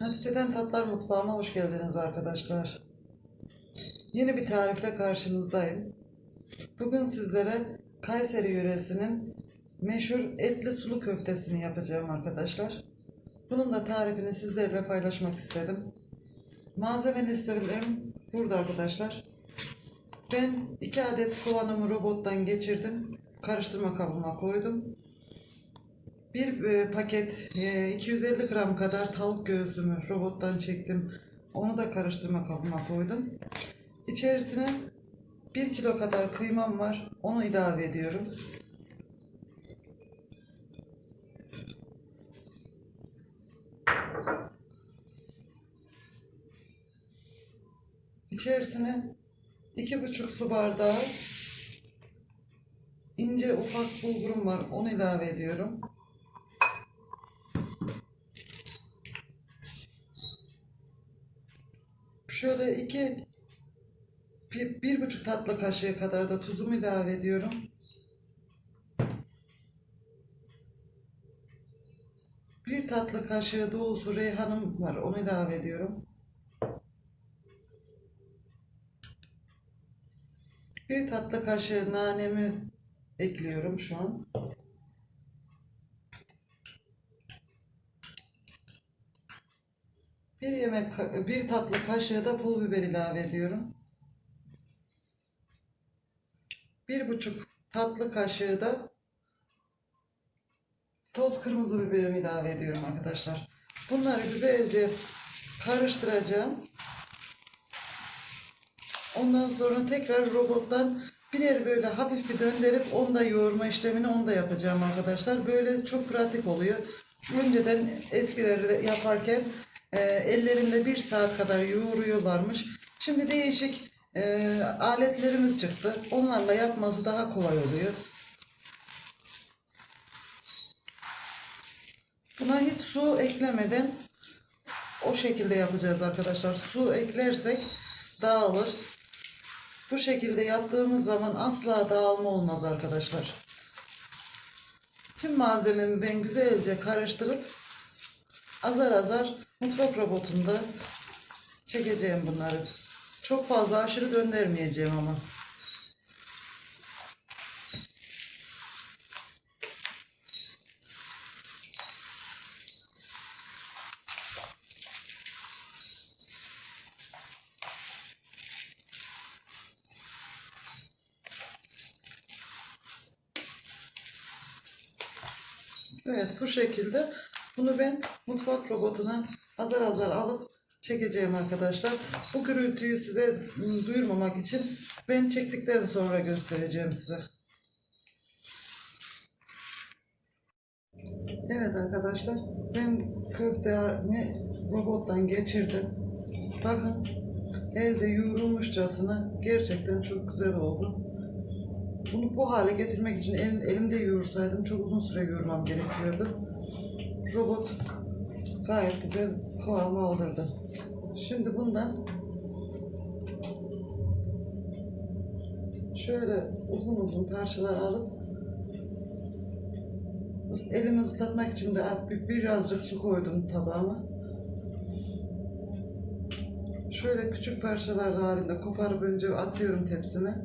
Hatice'den Tatlar Mutfağı'na hoş geldiniz arkadaşlar. Yeni bir tarifle karşınızdayım. Bugün sizlere Kayseri yöresinin meşhur etli sulu köftesini yapacağım arkadaşlar. Bunun da tarifini sizlerle paylaşmak istedim. Malzeme listelerim burada arkadaşlar. Ben 2 adet soğanımı robottan geçirdim. Karıştırma kabıma koydum. Bir e, paket e, 250 gram kadar tavuk göğsümü robottan çektim. Onu da karıştırma kabıma koydum. İçerisine 1 kilo kadar kıymam var. Onu ilave ediyorum. İçerisine iki buçuk su bardağı ince ufak bulgurum var. Onu ilave ediyorum. Şöyle iki bir, bir buçuk tatlı kaşığı kadar da tuzumu ilave ediyorum. Bir tatlı kaşığı dolusu reyhanım var. Onu ilave ediyorum. Bir tatlı kaşığı nanemi ekliyorum şu an. Bir yemek bir tatlı kaşığı da pul biber ilave ediyorum. Bir buçuk tatlı kaşığı da toz kırmızı biberimi ilave ediyorum arkadaşlar. Bunları güzelce karıştıracağım. Ondan sonra tekrar robottan birer böyle hafif bir döndürüp onda yoğurma işlemini onda yapacağım arkadaşlar. Böyle çok pratik oluyor. Önceden eskilerde yaparken e, ellerinde bir saat kadar yoğuruyorlarmış. Şimdi değişik e, aletlerimiz çıktı. Onlarla yapması daha kolay oluyor. Buna hiç su eklemeden o şekilde yapacağız arkadaşlar. Su eklersek dağılır. Bu şekilde yaptığımız zaman asla dağılma olmaz arkadaşlar. Tüm malzememi ben güzelce karıştırıp azar azar mutfak robotunda çekeceğim bunları. Çok fazla aşırı döndürmeyeceğim ama. Evet bu şekilde bunu ben mutfak robotuna azar azar alıp çekeceğim arkadaşlar. Bu gürültüyü size ım, duyurmamak için ben çektikten sonra göstereceğim size. Evet arkadaşlar ben köftemi robottan geçirdim. Bakın elde yoğrulmuşçasına gerçekten çok güzel oldu. Bunu bu hale getirmek için el, elimde yoğursaydım çok uzun süre yoğurmam gerekiyordu. Robot gayet güzel kıvamı aldırdı. Şimdi bundan şöyle uzun uzun parçalar alıp elimi ıslatmak için de bir- birazcık su koydum tabağıma. Şöyle küçük parçalar halinde koparıp önce atıyorum tepsime.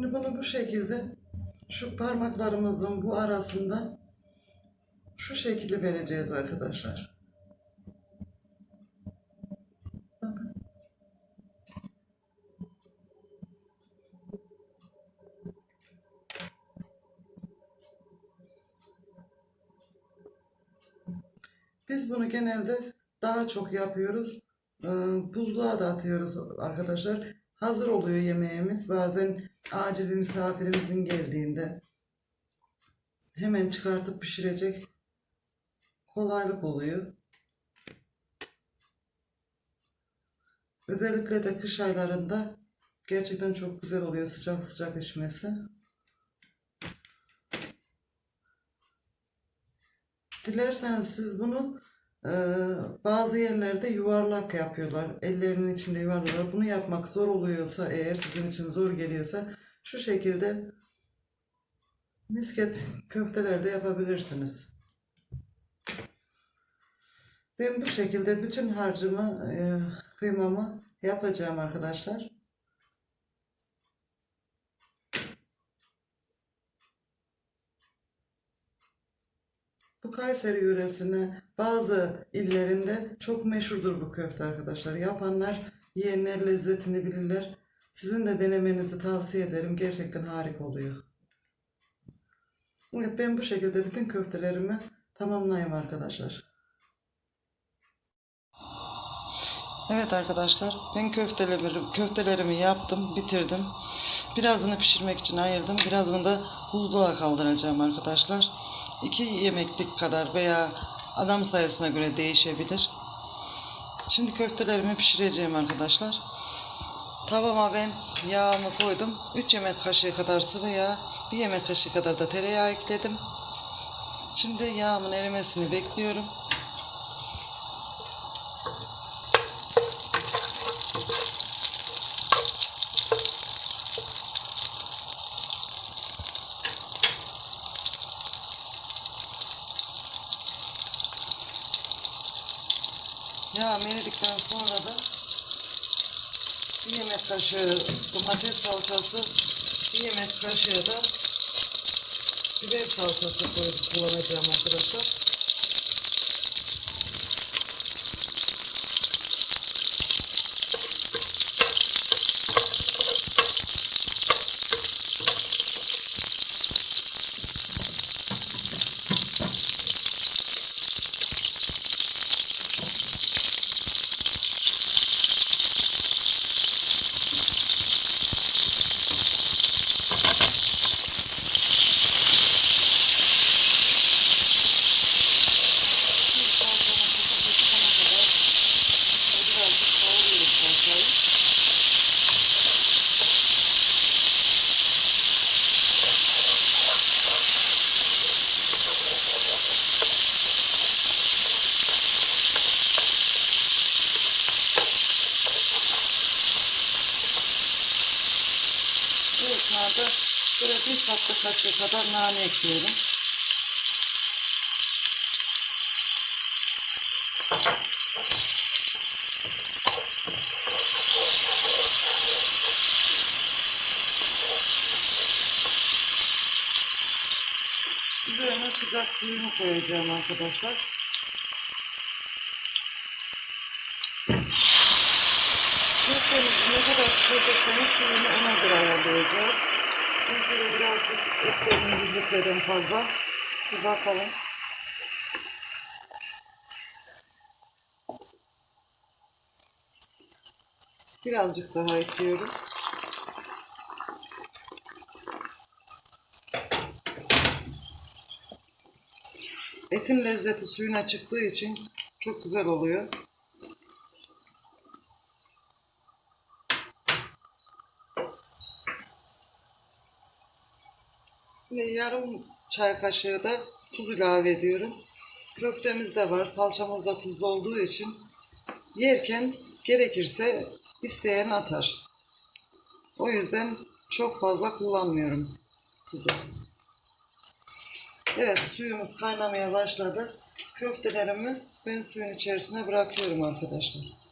Şimdi bunu bu şekilde şu parmaklarımızın bu arasında şu şekilde vereceğiz arkadaşlar. Biz bunu genelde daha çok yapıyoruz. Ee, Buzluğa da atıyoruz arkadaşlar. Hazır oluyor yemeğimiz. Bazen acil bir misafirimizin geldiğinde hemen çıkartıp pişirecek kolaylık oluyor. Özellikle de kış aylarında gerçekten çok güzel oluyor sıcak sıcak içmesi. Dilerseniz siz bunu bazı yerlerde yuvarlak yapıyorlar. Ellerinin içinde yuvarlıyorlar. Bunu yapmak zor oluyorsa eğer sizin için zor geliyorsa şu şekilde misket köfteler de yapabilirsiniz. Ben bu şekilde bütün harcımı, e, kıymamı yapacağım arkadaşlar. Bu Kayseri yöresine bazı illerinde çok meşhurdur bu köfte arkadaşlar. Yapanlar, yiyenler lezzetini bilirler. Sizin de denemenizi tavsiye ederim. Gerçekten harika oluyor. Evet ben bu şekilde bütün köftelerimi tamamlayayım arkadaşlar. Evet arkadaşlar ben köftelerimi, köftelerimi yaptım, bitirdim. Birazını pişirmek için ayırdım. Birazını da buzluğa kaldıracağım arkadaşlar. 2 yemeklik kadar veya adam sayısına göre değişebilir. Şimdi köftelerimi pişireceğim arkadaşlar. Tavama ben yağımı koydum. 3 yemek kaşığı kadar sıvı yağ, 1 yemek kaşığı kadar da tereyağı ekledim. Şimdi yağımın erimesini bekliyorum. Yağım eridikten sonra da bir yemek kaşığı domates salçası, bir yemek kaşığı da biber salçası koyup kullanacağım arkadaşlar. Esnada böyle bir tatlı kaşığı kadar nane ekliyorum. Üzerine sıcak suyumu koyacağım arkadaşlar. Pişirecekseniz suyunu ona göre ayarlayacağız. Çünkü birazcık etlerin bir litreden fazla. Bir bakalım. Birazcık daha ekliyorum. Etin lezzeti suyuna çıktığı için çok güzel oluyor. Ve yarım çay kaşığı da tuz ilave ediyorum. Köftemiz de var, salçamız da tuzlu olduğu için yerken gerekirse isteyen atar. O yüzden çok fazla kullanmıyorum tuzu. Evet suyumuz kaynamaya başladı. Köftelerimi ben suyun içerisine bırakıyorum arkadaşlar.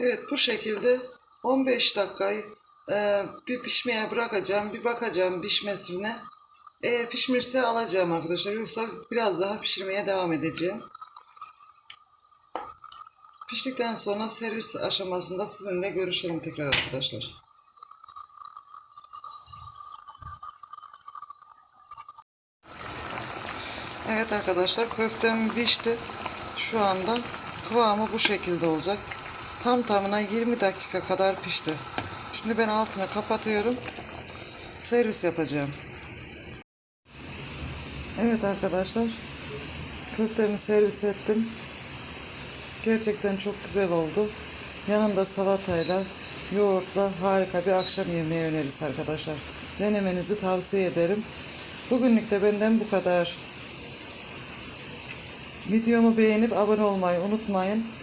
Evet bu şekilde 15 dakikayı e, bir pişmeye bırakacağım. Bir bakacağım pişmesine. Eğer pişmişse alacağım arkadaşlar. Yoksa biraz daha pişirmeye devam edeceğim. Piştikten sonra servis aşamasında sizinle görüşelim tekrar arkadaşlar. Evet arkadaşlar köftem pişti. Şu anda kıvamı bu şekilde olacak. Tam tamına 20 dakika kadar pişti. Şimdi ben altını kapatıyorum. Servis yapacağım. Evet arkadaşlar. Köftemi servis ettim. Gerçekten çok güzel oldu. Yanında salatayla, yoğurtla harika bir akşam yemeği önerisi arkadaşlar. Denemenizi tavsiye ederim. Bugünlük de benden bu kadar. Videomu beğenip abone olmayı unutmayın.